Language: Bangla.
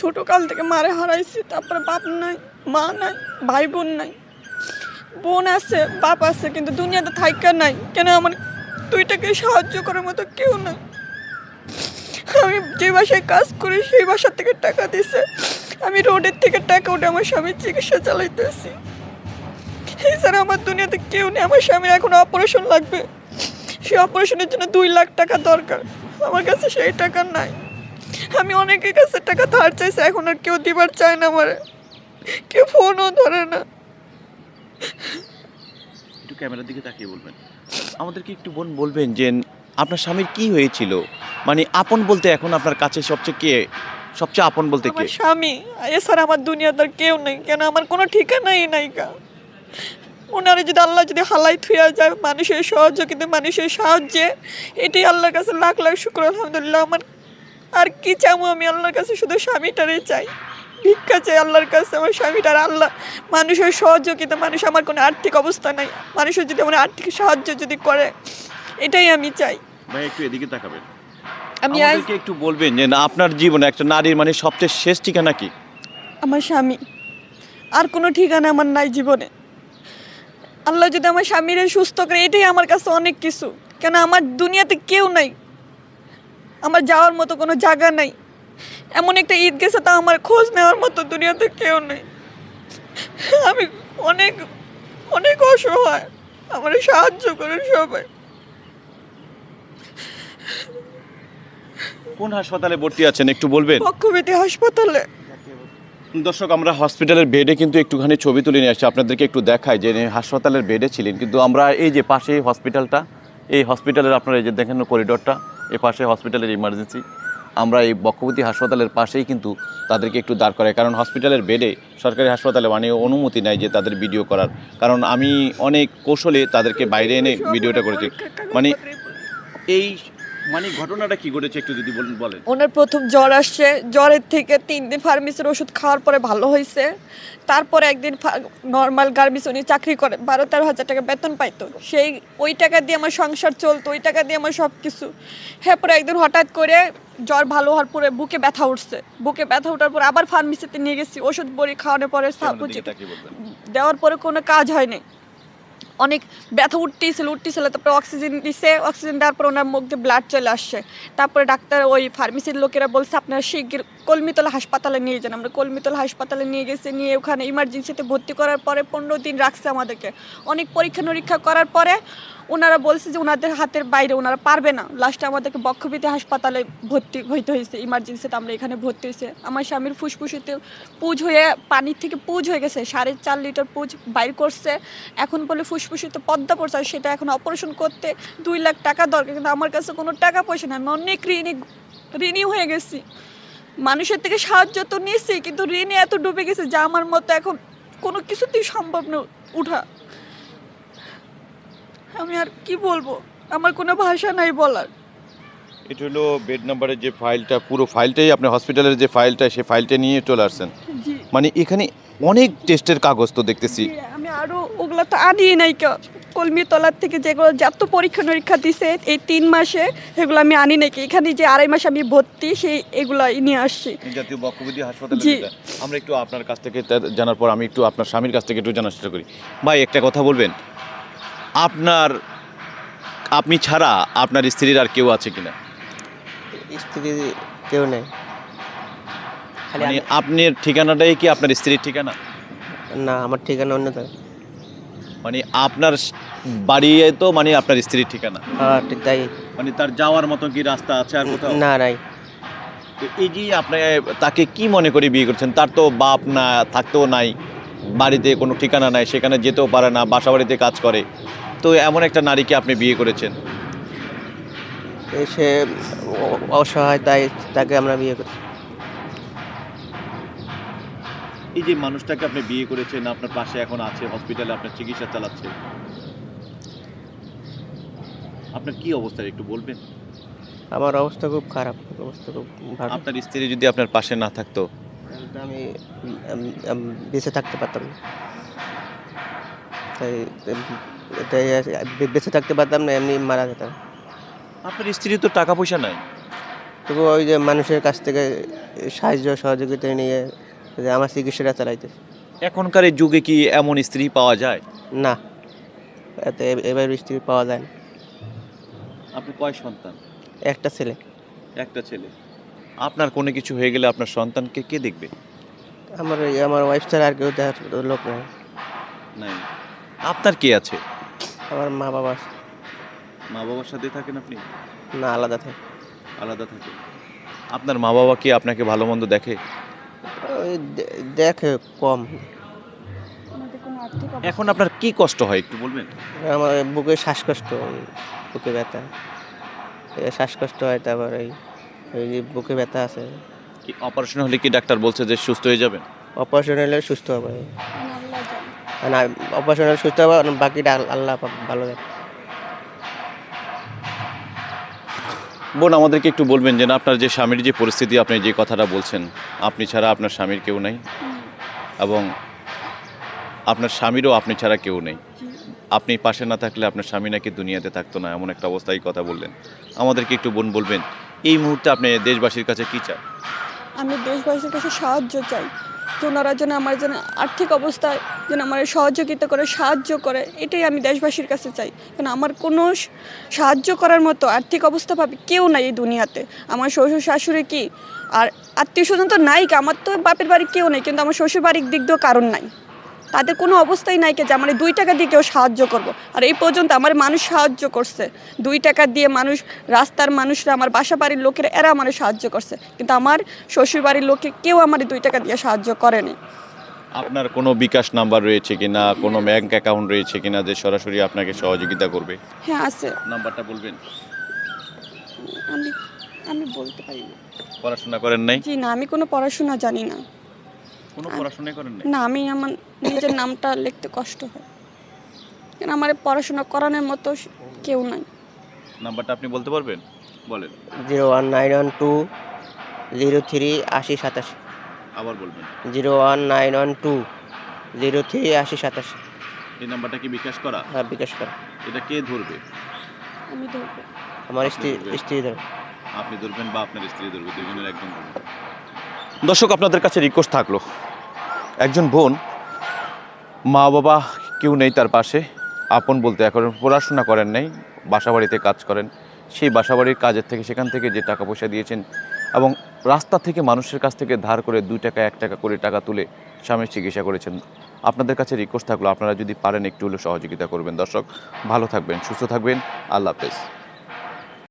ছোট কাল থেকে মারে হারাইছি, তারপরে বাপ নাই, মা নাই, ভাই বোন নাই। বোন আছে, বাপ আছে, কিন্তু দুনিয়াতে থাইকা নাই। কেন আমার দুইটাকে সাহায্য করার মতো কেউ নাই। আমি যে বাসায় কাজ করি, সেই বাসা থেকে টাকা দিছে। আমি রোডের থেকে টাকা উঠে আমার স্বামীর চিকিৎসা চালাইতেছি। এছাড়া আমার দুনিয়াতে কেউ নেই। আমার স্বামীর এখন অপারেশন লাগবে। সেই অপারেশনের জন্য দুই লাখ টাকা দরকার। আমার কাছে সেই টাকা নাই। আমি অনেকের কাছে টাকা ধার চাইছি এখন আর কেউ দিবার চায় না আমার। কেউ ফোনও ধরে না। একটু ক্যামেরার দিকে তাকিয়ে বলবেন। আমাদেরকে একটু বোন বলবেন যে আপনার স্বামীর কি হয়েছিল? মানে আপন বলতে এখন আপনার কাছে সবচেয়ে কে? সবচেয়ে আপন বলতে কে? স্বামী এছাড়া আমার দুনিয়াতে কেউ নেই কেন আমার কোনো ঠিকানাই নাই কা ওনারে যদি আল্লাহ যদি হালাই থুয়া যায় মানুষের সহযোগিতা মানুষের সাহায্যে এটাই আল্লাহর কাছে লাখ লাখ শুক্র আলহামদুলিল্লাহ আমার আর কি চাবো আমি আল্লাহর কাছে? শুধু স্বামীটারে চাই। ভিক্ষা চাই আল্লাহর কাছে আমার স্বামীটার আল্লাহ। মানুষের সহযোগিতা মানুষ আমার কোনো আর্থিক অবস্থা নাই। মানুষের যদি আমার আর্থিক সাহায্য যদি করে এটাই আমি চাই। ভাই একটু এদিকে তাকাবেন। আমি আজকে একটু বলবেন যে না আপনার জীবনে একটা নারীর মানে সবচেয়ে শেষ ঠিকানা কি? আমার স্বামী। আর কোনো ঠিকানা আমার নাই জীবনে। আল্লাহ যদি আমার স্বামীরে সুস্থ করে এটাই আমার কাছে অনেক কিছু। কেন আমার দুনিয়াতে কেউ নাই। আমার যাওয়ার মতো কোনো জায়গা নাই। এমন একটা ঈদ গেছে তা আমার খোঁজ নেওয়ার মতো দুনিয়াতে কেউ নেই। আমি অনেক অনেক অসহায়। আমার সাহায্য করে সবাই। কোন হাসপাতালে ভর্তি আছেন একটু বলবেন? পক্ষবেদী হাসপাতালে। দর্শক আমরা হসপিটালের বেডে কিন্তু একটুখানি ছবি তুলে নিয়ে আসছি। আপনাদেরকে একটু দেখাই যে হাসপাতালের বেডে ছিলেন কিন্তু আমরা এই যে পাশে হসপিটালটা এই হসপিটালের আপনারা এই যে দেখেন করিডোরটা এই পাশে হসপিটালের ইমার্জেন্সি আমরা এই বক্ষবতী হাসপাতালের পাশেই কিন্তু তাদেরকে একটু দাঁড় করাই কারণ হসপিটালের বেডে সরকারি হাসপাতালে মানে অনুমতি নাই যে তাদের ভিডিও করার। কারণ আমি অনেক কৌশলে তাদেরকে বাইরে এনে ভিডিওটা করেছি। মানে এই মানে ঘটনাটা কি ঘটেছে একটু যদি বলেন বলেন? ওনার প্রথম জ্বর আসছে। জ্বরের থেকে তিন দিন ফার্মেসির ওষুধ খাওয়ার পরে ভালো হয়েছে। তারপরে একদিন নর্মাল গার্মেন্টস উনি চাকরি করে বারো তেরো হাজার টাকা বেতন পাইতো। সেই ওই টাকা দিয়ে আমার সংসার চলতো ওই টাকা দিয়ে আমার সব কিছু হ্যাঁ পরে একদিন হঠাৎ করে জ্বর ভালো হওয়ার পরে বুকে ব্যথা উঠছে। বুকে ব্যথা ওঠার পর আবার ফার্মেসিতে নিয়ে গেছি। ওষুধ বড়ি খাওয়ানোর পরে। দেওয়ার পরে কোনো কাজ হয়নি। অনেক ব্যথা উঠতেছিল উঠতেছিল, তারপরে অক্সিজেন দিছে অক্সিজেন দেওয়ার পর ওনার মুখ দিয়ে ব্লাড চলে আসছে। তারপরে ডাক্তার ওই ফার্মেসির লোকেরা বলছে, আপনারা শিগগির কলমিতলা হাসপাতালে নিয়ে যান। আমরা কলমিতলা হাসপাতালে নিয়ে গেছে, নিয়ে ওখানে ইমার্জেন্সিতে ভর্তি করার পরে পনেরো দিন রাখছে আমাদেরকে। অনেক পরীক্ষা নিরীক্ষা করার পরে ওনারা বলছে যে ওনাদের হাতের বাইরে ওনারা পারবে না। লাস্টে আমাদেরকে বক্ষবিতে হাসপাতালে ভর্তি হইতে হয়েছে ইমার্জেন্সিতে আমরা এখানে ভর্তি হয়েছে আমার স্বামীর ফুসফুসিতে পুজ হয়ে, পানির থেকে পুজ হয়ে গেছে, সাড়ে চার লিটার পুজ বাইর করছে। এখন বলে ফুসফুসিতে পদ্মা পড়ছে সেটা এখন অপারেশন করতে দুই লাখ টাকা দরকার, কিন্তু আমার কাছে কোনো টাকা পয়সা নেই। আমি অনেক ঋণী ঋণী হয়ে গেছি। মানুষের থেকে সাহায্য তো নিয়েছি কিন্তু ঋণে এত ডুবে গেছে যা আমার মতো এখন কোনো কিছুতেই সম্ভব না উঠা। আমি আর কি বলব? আমার কোনো ভাষা নাই বলার। এটা হলো বেড নাম্বারের যে ফাইলটা পুরো ফাইলটাই আপনি হসপিটালের যে ফাইলটা সেই ফাইলটা নিয়ে চলে আসছেন। জি। মানে এখানে অনেক টেস্টের কাগজ তো দেখতেছি। আমি আরও ওগুলা তো আনি নাই কলমি তলার থেকে যেগুলো যত পরীক্ষা নিরীক্ষা দিছে এই তিন মাসে সেগুলো আমি আনি নাকি এখানে যে আড়াই মাস আমি ভর্তি সেই এগুলো নিয়ে আসছি। জাতীয় বক্ষবিধি হাসপাতালে জি। যেটা। আমরা একটু আপনার কাছ থেকে তা- জানার পর আমি একটু আপনার স্বামীর কাছ থেকে একটু জানার চেষ্টা করি। ভাই একটা কথা বলবেন? আপনার আপনি ছাড়া আপনার স্ত্রীর আর কেউ আছে কিনা? স্ত্রী কেউ নেই। মানে আপনার ঠিকানাটাই কি আপনার স্ত্রীর ঠিকানা? না আমার ঠিকানা অন্য মানে আপনার স- বাড়ি তো মানে আপনার স্ত্রীর ঠিকানা। হ্যাঁ ঠিক তাই। মানে তার যাওয়ার মতো কি রাস্তা আছে আর কোথাও? না নাই। তো এই যে আপনি তাকে কি মনে করে বিয়ে করছেন? তার তো বাপ না থাকতেও নাই। বাড়িতে কোনো ঠিকানা নাই সেখানে যেতেও পারে না বাসা বাড়িতে কাজ করে। তো এমন একটা নারীকে আপনি বিয়ে করেছেন? সে অসহায় তাই তাকে আমরা বিয়ে করি। এই যে মানুষটাকে আপনি বিয়ে করেছেন আপনার পাশে এখন আছে হসপিটালে আপনার চিকিৎসা চালাচ্ছে। আপনার কি অবস্থা একটু বলবেন? আমার অবস্থা খুব খারাপ অবস্থা খুব ভালো। আপনার স্ত্রী যদি আপনার পাশে না থাকতো? আম- বেঁচে থাকতে পারতাম না। তাই বে- বেঁচে থাকতে পারতাম না এমনি মারা যেতাম। আপনার স্ত্রী তো টাকা পয়সা নাই? তবু ওই যে মানুষের কাছ থেকে সাহায্য সহযোগিতা নিয়ে যে আমার চিকিৎসাটা চালাইতে। এখনকার এই যুগে কি এমন স্ত্রী পাওয়া যায়? না। এতে এবার স্ত্রী পাওয়া যায় না। আপনি কয় সন্তান? একটা ছেলে। একটা ছেলে। আপনার কোনো কিছু হয়ে গেলে আপনার সন্তানকে কে দেখবে? আমার আমার ওয়াইফ ছাড়া আর কেউ দেখার লোক নাই। আপনার কে আছে? আমার মা বাবা মা বাবার সাথে থাকেন আপনি? না আলাদা থাকে। আলাদা থাকে। আপনার মা বাবা কি আপনাকে ভালো মন্দ দেখে? ওই দে- দেখে কম। এখন আপনার কি কষ্ট হয় একটু বলবেন? আমার বুকে শ্বাসকষ্ট বুকে ব্যথা। শ্বাসকষ্ট হয় তারপর এই ওই যে বুকে ব্যথা আছে। কি অপারেশন হলে কি ডাক্তার বলছে যে সুস্থ হয়ে যাবেন? অপারেশন হলে সুস্থ হবে। আল্লাহ জানে। আর না অপারেশন সুস্থ হবে বাকিটা আল্লাহ ভালো দেখে বোন আমাদেরকে একটু বলবেন যে না আপনার যে স্বামীর যে পরিস্থিতি আপনি যে কথাটা বলছেন আপনি ছাড়া আপনার স্বামীর কেউ নাই? এবং আপনার স্বামীরও আপনি ছাড়া কেউ নেই। আপনি পাশে না থাকলে আপনার স্বামী নাকি দুনিয়াতে থাকতো না এমন একটা অবস্থায় কথা বললেন। আমাদেরকে একটু বোন বলবেন এই মুহূর্তে আপনি দেশবাসীর কাছে কি চান? আমি দেশবাসীর কাছে সাহায্য চাই। যে ওনারা যেন আমার যেন আর্থিক অবস্থায় যেন আমার সহযোগিতা করে, সাহায্য করে, এটাই আমি দেশবাসীর কাছে চাই। কেন আমার কোনো সাহায্য করার মতো আর্থিক অবস্থা ভাবে কেউ নাই এই দুনিয়াতে। আমার শ্বশুর শাশুড়ি কি? আর আত্মীয় স্বজন তো নাই আমার তো বাপের বাড়ি কেউ নেই, কিন্তু আমার শ্বশুর বাড়ির দিক দিয়েও কারণ নাই। তাদের কোনো অবস্থাই নাই কি যে আমার দুই টাকা দিয়ে কেউ সাহায্য করব। আর এই পর্যন্ত আমার মানুষ সাহায্য করছে। দুই টাকা দিয়ে মানুষ রাস্তার মানুষরা আমার বাসা বাড়ির লোকেরা এরা আমার সাহায্য করছে। কিন্তু আমার শ্বশুর বাড়ির লোকে কেউ আমার দুই টাকা দিয়ে সাহায্য করেনি। আপনার কোনো বিকাশ নাম্বার রয়েছে কিনা? কোনো ব্যাংক অ্যাকাউন্ট রয়েছে কিনা যে সরাসরি আপনাকে সহযোগিতা করবে? হ্যাঁ আছে। নাম্বারটা বলবেন। আমি আমি বলতে পারি না। পড়াশোনা করেন নাই? জি না আমি কোনো পড়াশোনা জানি না। কোনো পড়াশোনা করেন না আমি আমার নিজের নামটা লিখতে কষ্ট হয়। কেন আমার পড়াশোনা করানোর মতো কেউ নাই। নাম্বারটা আপনি বলতে পারবেন? বলেন। Zero one nine one two zero three আশি সাতাশি। আবার বলবেন। Zero one nine one two zero three আশি সাতাশি। এই নাম্বারটা কি বিকাশ করা? হ্যাঁ বিকাশ করা। এটা কে ধরবে? আমি ধরবো। আমার স্ত্রী স্ত্রী ধরে আপনি ধরবেন বা আপনার স্ত্রী ধরবে দুজনের ধরবে। দর্শক আপনাদের কাছে রিকোয়েস্ট থাকল। একজন বোন মা বাবা কেউ নেই তার পাশে, আপন বলতে এখন পড়াশোনা করেন নাই বাসা বাড়িতে কাজ করেন। সেই বাসা বাড়ির কাজের থেকে সেখান থেকে যে টাকা পয়সা দিয়েছেন এবং রাস্তা থেকে মানুষের কাছ থেকে ধার করে দুই টাকা, এক টাকা করে টাকা তুলে স্বামীর চিকিৎসা করেছেন। আপনাদের কাছে রিকোয়েস্ট থাকল, আপনারা যদি পারেন একটু হলেও সহযোগিতা করবেন। দর্শক, ভালো থাকবেন, সুস্থ থাকবেন। আল্লাহ হাফেজ।